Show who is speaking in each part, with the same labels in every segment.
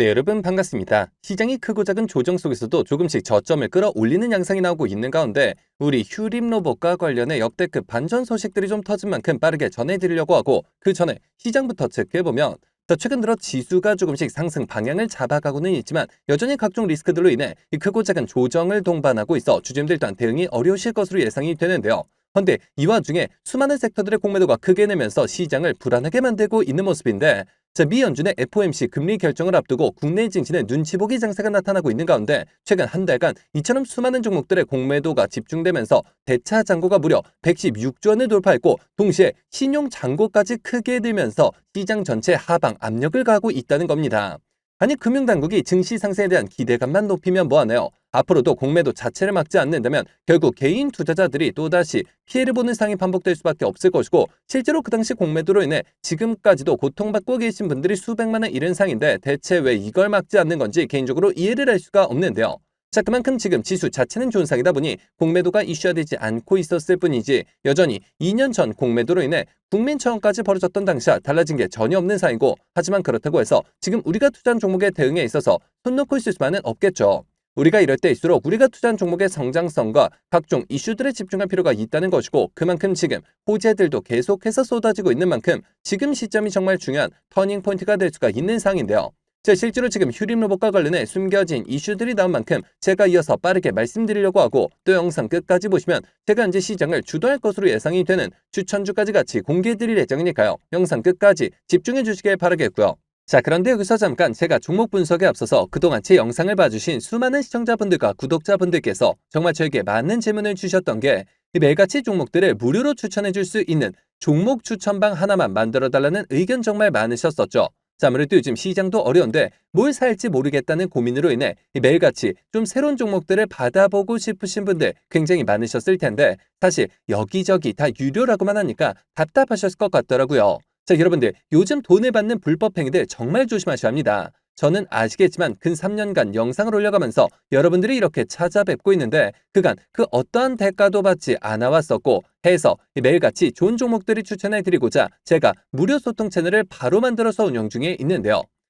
Speaker 1: 네, 여러분 반갑습니다. 시장이 크고 작은 조정 속에서도 조금씩 저점을 끌어올리는 양상이 나오고 있는 가운데 우리 휴림 로봇과 관련해 역대급 반전 소식들이 좀 터진 만큼 빠르게 전해드리려고 하고 그 전에 시장부터 체크해보면 자, 최근 들어 지수가 조금씩 상승 방향을 잡아가고는 있지만 여전히 각종 리스크들로 인해 이 크고 작은 조정을 동반하고 있어 주주님들 또한 대응이 어려우실 것으로 예상이 되는데요. 헌데 이 와중에 수많은 섹터들의 공매도가 크게 내면서 시장을 불안하게 만들고 있는 모습인데 자, 미 연준의 FOMC 금리 결정을 앞두고 국내 증시는 눈치 보기 장세가 나타나고 있는 가운데 최근 한 달간 이처럼 수많은 종목들의 공매도가 집중되면서 대차 잔고가 무려 116조 원을 돌파했고 동시에 신용 잔고까지 크게 늘면서 시장 전체 하방 압력을 가하고 있다는 겁니다. 아니 금융당국이 증시 상승에 대한 기대감만 높이면 뭐하네요. 앞으로도 공매도 자체를 막지 않는다면 결국 개인 투자자들이 또다시 피해를 보는 상황이 반복될 수밖에 없을 것이고 실제로 그 당시 공매도로 인해 지금까지도 고통받고 계신 분들이 수백만 원 잃은 상인데 대체 왜 이걸 막지 않는 건지 개인적으로 이해를 할 수가 없는데요. 자, 그만큼 지금 지수 자체는 좋은 상이다 보니 공매도가 이슈화되지 않고 있었을 뿐이지 여전히 2년 전 공매도로 인해 국민청원까지 벌어졌던 당시와 달라진 게 전혀 없는 상이고 하지만 그렇다고 해서 지금 우리가 투자한 종목의 대응에 있어서 손 놓고 있을 수만은 없겠죠. 우리가 이럴 때일수록 우리가 투자한 종목의 성장성과 각종 이슈들에 집중할 필요가 있다는 것이고 그만큼 지금 호재들도 계속해서 쏟아지고 있는 만큼 지금 시점이 정말 중요한 터닝 포인트가 될 수가 있는 상인데요. 자, 실제로 지금 휴림 로봇과 관련해 숨겨진 이슈들이 나온 만큼 제가 이어서 빠르게 말씀드리려고 하고 또 영상 끝까지 보시면 제가 현재 시장을 주도할 것으로 예상이 되는 추천주까지 같이 공개해드릴 예정이니까요. 영상 끝까지 집중해 주시길 바라겠고요. 자, 그런데 여기서 잠깐 제가 종목 분석에 앞서서 그동안 제 영상을 봐주신 수많은 시청자분들과 구독자분들께서 정말 저에게 많은 질문을 주셨던 게이 매가치 종목들을 무료로 추천해 줄 수 있는 종목 추천방 하나만 만들어 달라는 의견 정말 많으셨었죠. 자, 아무래도 요즘 시장도 어려운데 뭘 살지 모르겠다는 고민으로 인해 매일같이 좀 새로운 종목들을 받아보고 싶으신 분들 굉장히 많으셨을 텐데 사실 여기저기 다 유료라고만 하니까 답답하셨을 것 같더라고요. 자, 여러분들 요즘 돈을 받는 불법 행위들 정말 조심하셔야 합니다. 저는 아시겠지만 근 3년간 영상을 올려가면서 여러분들이 이렇게 찾아뵙고 있는데 그간 그 어떠한 대가도 받지 않아 왔었고 해서 매일같이 좋은 종목들이 추천해 드리고자 제가 무료 소통 채널을 바로 만들어서 운영 중에 있는데요.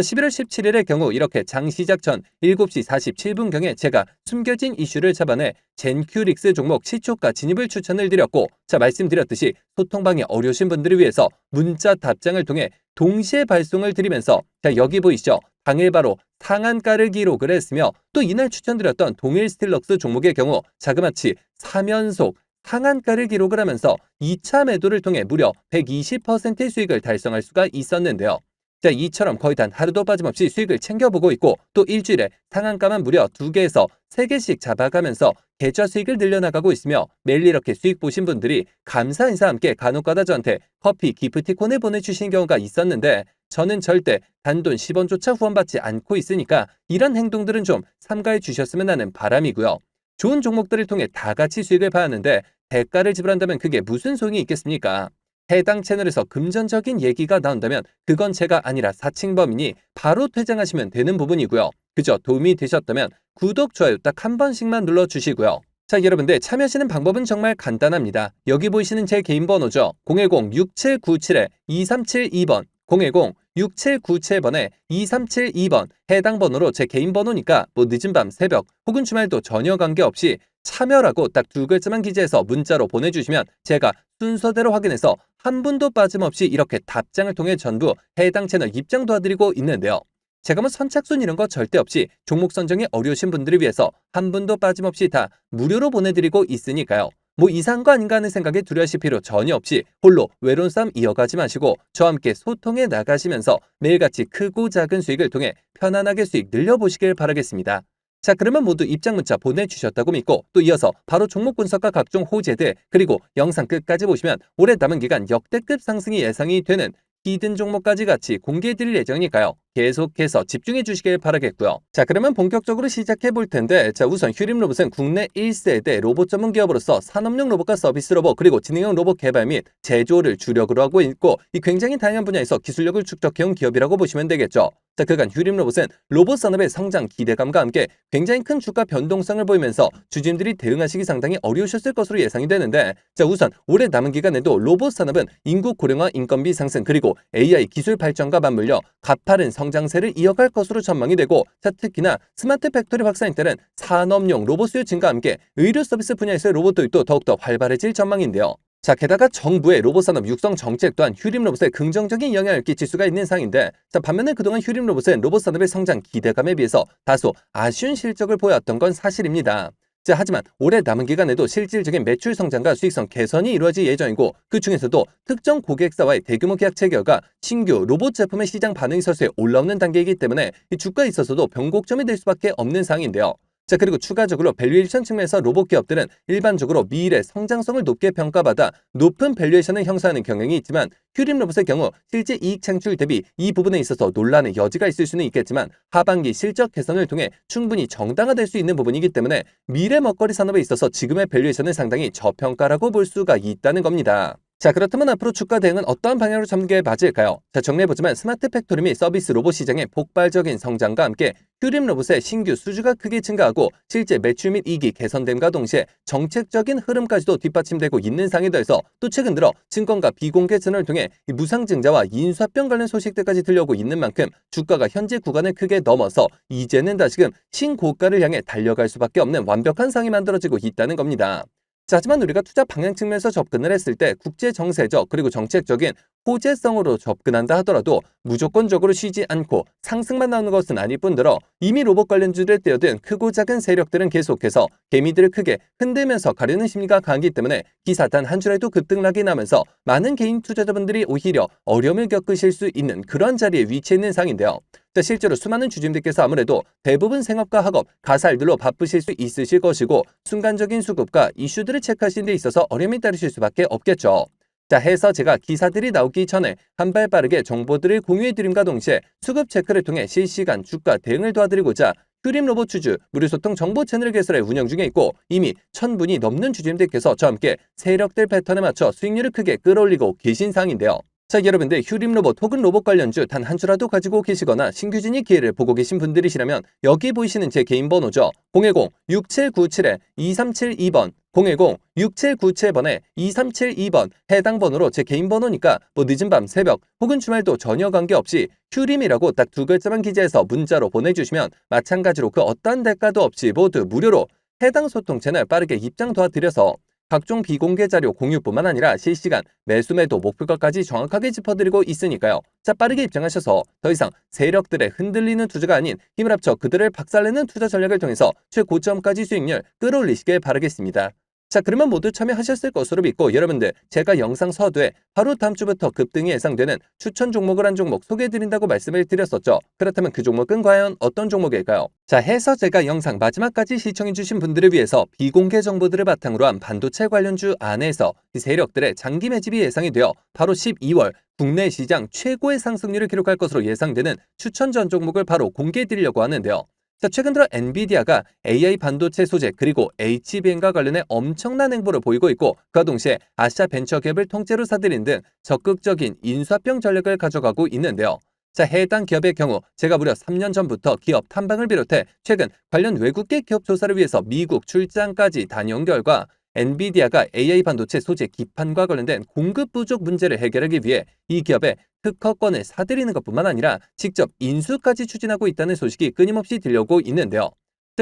Speaker 1: 11월 17일의 경우 이렇게 장 시작 전 7시 47분경에 제가 숨겨진 이슈를 잡아내 젠큐릭스 종목 시초가 진입을 추천을 드렸고 자 말씀드렸듯이 소통방이 어려우신 분들을 위해서 문자 답장을 통해 동시에 발송을 드리면서 자 여기 보이시죠? 당일 바로 상한가를 기록을 했으며 또 이날 추천드렸던 동일 스틸럭스 종목의 경우 자그마치 3연속 상한가를 기록을 하면서 2차 매도를 통해 무려 120%의 수익을 달성할 수가 있었는데요. 자, 이처럼 거의 단 하루도 빠짐없이 수익을 챙겨보고 있고 또 일주일에 상한가만 무려 두개에서세개씩 잡아가면서 계좌 수익을 늘려나가고 있으며 매일 이렇게 수익 보신 분들이 감사 인사 함께 간혹가다 저한테 커피 기프티콘을 보내주신 경우가 있었는데 저는 절대 단돈 10원조차 후원받지 않고 있으니까 이런 행동들은 좀 삼가해 주셨으면 하는 바람이고요. 좋은 종목들을 통해 다 같이 수익을 봐야 하는데 대가를 지불한다면 그게 무슨 소용이 있겠습니까? 해당 채널에서 금전적인 얘기가 나온다면 그건 제가 아니라 사칭범이니 바로 퇴장하시면 되는 부분이고요. 그저 도움이 되셨다면 구독, 좋아요 딱 한 번씩만 눌러주시고요. 자, 여러분들 참여하시는 방법은 정말 간단합니다. 여기 보이시는 제 개인 번호죠. 010-6797-2372번 010-6797번에 2372번 해당 번호로 제 개인 번호니까 뭐 늦은 밤 새벽 혹은 주말도 전혀 관계없이 참여라고 딱 두 글자만 기재해서 문자로 보내주시면 제가 순서대로 확인해서 한 분도 빠짐없이 이렇게 답장을 통해 전부 해당 채널 입장 도와드리고 있는데요. 제가 뭐 선착순 이런 거 절대 없이 종목 선정이 어려우신 분들을 위해서 한 분도 빠짐없이 다 무료로 보내드리고 있으니까요. 뭐 이상한 거 아닌가 하는 생각에 두려워하실 필요 전혀 없이 홀로 외로운 싸움 이어가지 마시고 저와 함께 소통해 나가시면서 매일같이 크고 작은 수익을 통해 편안하게 수익 늘려보시길 바라겠습니다. 자 그러면 모두 입장 문자 보내주셨다고 믿고 또 이어서 바로 종목 분석과 각종 호재들 그리고 영상 끝까지 보시면 올해 남은 기간 역대급 상승이 예상이 되는 히든 종목까지 같이 공개해드릴 예정이니까요. 계속해서 집중해 주시길 바라겠고요. 자, 그러면 본격적으로 시작해 볼 텐데, 자, 우선 휴림 로봇은 국내 1세대 로봇 전문 기업으로서 산업용 로봇과 서비스 로봇 그리고 지능형 로봇 개발 및 제조를 주력으로 하고 있고, 이 굉장히 다양한 분야에서 기술력을 축적해온 기업이라고 보시면 되겠죠. 자, 그간 휴림 로봇은 로봇 산업의 성장 기대감과 함께 굉장히 큰 주가 변동성을 보이면서 주주님들이 대응하시기 상당히 어려우셨을 것으로 예상이 되는데, 자, 우선 올해 남은 기간에도 로봇 산업은 인구 고령화 인건비 상승 그리고 AI 기술 발전과 맞물려 가파른 성장세를 이어갈 것으로 전망이 되고, 자, 특히나 스마트 팩토리 확산에 따른 산업용 로봇 수요 증가와 함께 의료 서비스 분야에서의 로봇 도입도 더욱더 활발해질 전망인데요. 자, 게다가 정부의 로봇 산업 육성 정책 또한 휴림 로봇에 긍정적인 영향을 끼칠 수가 있는 상인데, 자, 반면에 그동안 휴림 로봇은 로봇 산업의 성장 기대감에 비해서 다소 아쉬운 실적을 보였던 건 사실입니다. 자, 하지만 올해 남은 기간에도 실질적인 매출 성장과 수익성 개선이 이루어질 예정이고 그 중에서도 특정 고객사와의 대규모 계약 체결과 신규 로봇 제품의 시장 반응이 서서히 올라오는 단계이기 때문에 이 주가에 있어서도 변곡점이 될 수밖에 없는 상황인데요. 자, 그리고 추가적으로 밸류에이션 측면에서 로봇 기업들은 일반적으로 미래 성장성을 높게 평가받아 높은 밸류에이션을 형성하는 경향이 있지만 휴림 로봇의 경우 실제 이익 창출 대비 이 부분에 있어서 논란의 여지가 있을 수는 있겠지만 하반기 실적 개선을 통해 충분히 정당화될 수 있는 부분이기 때문에 미래 먹거리 산업에 있어서 지금의 밸류에이션은 상당히 저평가라고 볼 수가 있다는 겁니다. 자 그렇다면 앞으로 주가 대응은 어떠한 방향으로 게 맞을까요? 자 정리해보자면 스마트 팩토리 및 서비스 로봇 시장의 폭발적인 성장과 함께 휴림 로봇의 신규 수주가 크게 증가하고 실제 매출 및 이익이 개선됨과 동시에 정책적인 흐름까지도 뒷받침되고 있는 상에 더해서 또 최근 들어 증권가 비공개 채널을 통해 무상증자와 인수합병 관련 소식들까지 들려오고 있는 만큼 주가가 현재 구간을 크게 넘어서 이제는 다시금 신고가를 향해 달려갈 수밖에 없는 완벽한 상이 만들어지고 있다는 겁니다. 자, 하지만 우리가 투자 방향 측면에서 접근을 했을 때 국제 정세적 그리고 정책적인 호재성으로 접근한다 하더라도 무조건적으로 쉬지 않고 상승만 나오는 것은 아닐 뿐더러 이미 로봇 관련주를 떼어든 크고 작은 세력들은 계속해서 개미들을 크게 흔들면서 가려는 심리가 강하기 때문에 기사 단 한 줄에도 급등락이 나면서 많은 개인 투자자분들이 오히려 어려움을 겪으실 수 있는 그런 자리에 위치해 있는 상인데요. 자, 실제로 수많은 주주님들께서 아무래도 대부분 생업과 학업, 가살들로 바쁘실 수 있으실 것이고 순간적인 수급과 이슈들을 체크하시는 데 있어서 어려움이 따르실 수밖에 없겠죠. 자, 해서 제가 기사들이 나오기 전에 한 발 빠르게 정보들을 공유해 드림과 동시에 수급 체크를 통해 실시간 주가 대응을 도와드리고자 휴림 로봇 주주 무료 소통 정보 채널을 개설해 운영 중에 있고 이미 천분이 넘는 주주님들께서 저와 함께 세력들 패턴에 맞춰 수익률을 크게 끌어올리고 계신 상인데요. 자, 여러분들 휴림 로봇 혹은 로봇 관련주 단 한 주라도 가지고 계시거나 신규 진입 기회를 보고 계신 분들이시라면 여기 보이시는 제 개인 번호죠. 010-6797-2372번 010-6797번에 2372번 해당 번호로 제 개인 번호니까 뭐 늦은 밤 새벽 혹은 주말도 전혀 관계없이 휴림이라고 딱 두 글자만 기재해서 문자로 보내주시면 마찬가지로 그 어떠한 대가도 없이 모두 무료로 해당 소통 채널 빠르게 입장 도와드려서 각종 비공개 자료 공유뿐만 아니라 실시간 매수 매도 목표가까지 정확하게 짚어드리고 있으니까요. 자 빠르게 입장하셔서 더 이상 세력들의 흔들리는 투자가 아닌 힘을 합쳐 그들을 박살내는 투자 전략을 통해서 최고점까지 수익률 끌어올리시길 바라겠습니다. 자 그러면 모두 참여하셨을 것으로 믿고 여러분들 제가 영상 서두에 바로 다음 주부터 급등이 예상되는 추천 종목을 한 종목 소개해드린다고 말씀을 드렸었죠. 그렇다면 그 종목은 과연 어떤 종목일까요? 자 해서 제가 영상 마지막까지 시청해주신 분들을 위해서 비공개 정보들을 바탕으로 한 반도체 관련주 안에서 이 세력들의 장기 매집이 예상이 되어 바로 12월 국내 시장 최고의 상승률을 기록할 것으로 예상되는 추천 전 종목을 바로 공개해드리려고 하는데요. 자, 최근 들어 엔비디아가 AI 반도체 소재 그리고 HBM과 관련해 엄청난 행보를 보이고 있고 그와 동시에 아시아 벤처기업을 통째로 사들인 등 적극적인 인수합병 전략을 가져가고 있는데요. 자, 해당 기업의 경우 제가 무려 3년 전부터 기업 탐방을 비롯해 최근 관련 외국계 기업 조사를 위해서 미국 출장까지 다녀온 결과 엔비디아가 AI 반도체 소재 기판과 관련된 공급 부족 문제를 해결하기 위해 이 기업의 특허권을 사들이는 것뿐만 아니라 직접 인수까지 추진하고 있다는 소식이 끊임없이 들려오고 있는데요.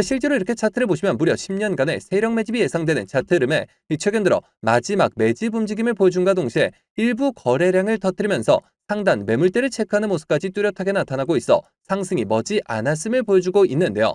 Speaker 1: 실제로 이렇게 차트를 보시면 무려 10년간의 세력 매집이 예상되는 차트 흐름에 최근 들어 마지막 매집 움직임을 보여준과 동시에 일부 거래량을 터뜨리면서 상단 매물대를 체크하는 모습까지 뚜렷하게 나타나고 있어 상승이 머지 않았음을 보여주고 있는데요.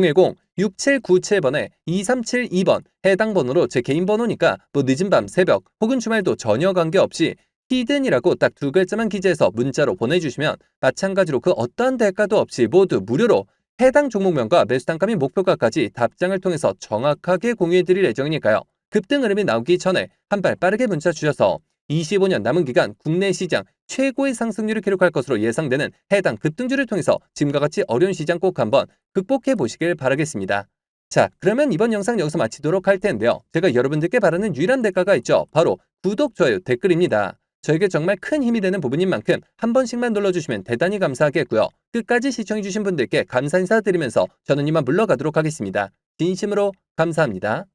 Speaker 1: 010-6797번에 2372번 해당 번호로 제 개인 번호니까 뭐 늦은 밤, 새벽 혹은 주말도 전혀 관계없이 히든이라고 딱 두 글자만 기재해서 문자로 보내주시면 마찬가지로 그 어떠한 대가도 없이 모두 무료로 해당 종목명과 매수 단가 및 목표가까지 답장을 통해서 정확하게 공유해드릴 예정이니까요. 급등 흐름이 나오기 전에 한 발 빠르게 문자 주셔서 25년 남은 기간 국내 시장 최고의 상승률을 기록할 것으로 예상되는 해당 급등주를 통해서 지금과 같이 어려운 시장 꼭 한번 극복해 보시길 바라겠습니다. 자, 그러면 이번 영상 여기서 마치도록 할 텐데요. 제가 여러분들께 바라는 유일한 대가가 있죠. 바로 구독, 좋아요, 댓글입니다. 저에게 정말 큰 힘이 되는 부분인 만큼 한 번씩만 눌러주시면 대단히 감사하겠고요. 끝까지 시청해주신 분들께 감사 인사드리면서 저는 이만 물러가도록 하겠습니다. 진심으로 감사합니다.